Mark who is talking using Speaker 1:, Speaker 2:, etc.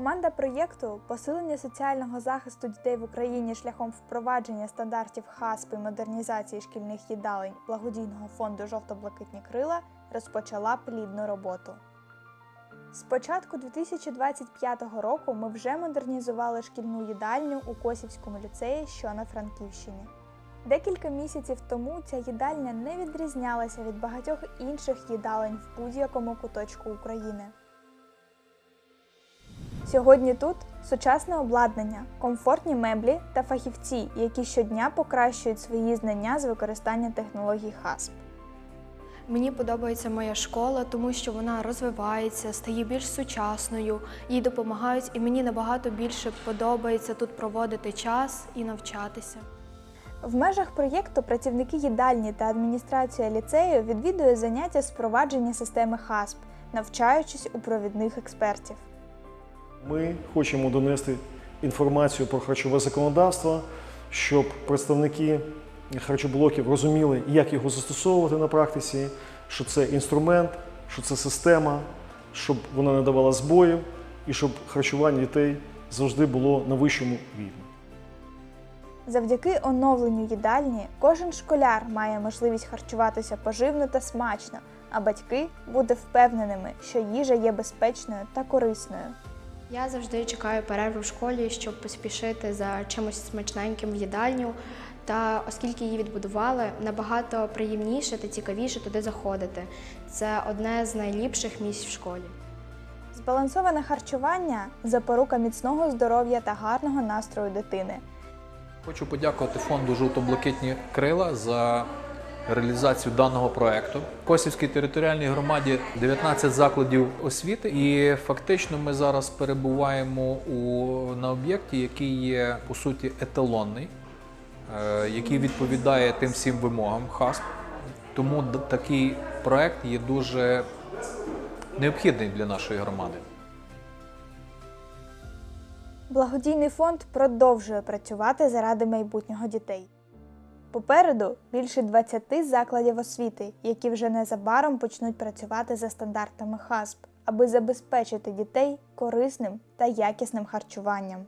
Speaker 1: Команда проєкту посилення соціального захисту дітей в Україні шляхом впровадження стандартів ХАСП і модернізації шкільних їдалень благодійного фонду Жовто-блакитні крила розпочала плідну роботу. З початку 2025 року ми вже модернізували шкільну їдальню у Косівському ліцеї, що на Франківщині. Декілька місяців тому ця їдальня не відрізнялася від багатьох інших їдалень в будь-якому куточку України. Сьогодні тут сучасне обладнання, комфортні меблі та фахівці, які щодня покращують свої знання з використання технологій ХАСП.
Speaker 2: Мені подобається моя школа, тому що вона розвивається, стає більш сучасною, їй допомагають, і мені набагато більше подобається тут проводити час і навчатися.
Speaker 1: В межах проєкту працівники їдальні та адміністрація ліцею відвідують заняття з впровадження системи ХАСП, навчаючись у провідних експертів.
Speaker 3: Ми хочемо донести інформацію про харчове законодавство, щоб представники харчоблоків розуміли, як його застосовувати на практиці, що це інструмент, що це система, щоб вона не давала збоїв і щоб харчування дітей завжди було на вищому рівні.
Speaker 1: Завдяки оновленню їдальні кожен школяр має можливість харчуватися поживно та смачно, а батьки бути впевненими, що їжа є безпечною та корисною.
Speaker 2: Я завжди чекаю перерву в школі, щоб поспішити за чимось смачненьким в їдальню. Та оскільки її відбудували, набагато приємніше та цікавіше туди заходити. Це одне з найліпших місць в школі.
Speaker 1: Збалансоване харчування запорука міцного здоров'я та гарного настрою дитини.
Speaker 4: Хочу подякувати фонду Жовто-блакитні крила за реалізацію даного проекту. Косівській територіальній громаді 19 закладів освіти, і фактично ми зараз перебуваємо у, на об'єкті, який є по суті еталонний, е, який відповідає тим всім вимогам ХАСП. Тому такий проект є дуже необхідний для нашої громади.
Speaker 1: Благодійний фонд продовжує працювати заради майбутнього дітей. Попереду більше 20 закладів освіти, які вже незабаром почнуть працювати за стандартами ХАСП, аби забезпечити дітей корисним та якісним харчуванням.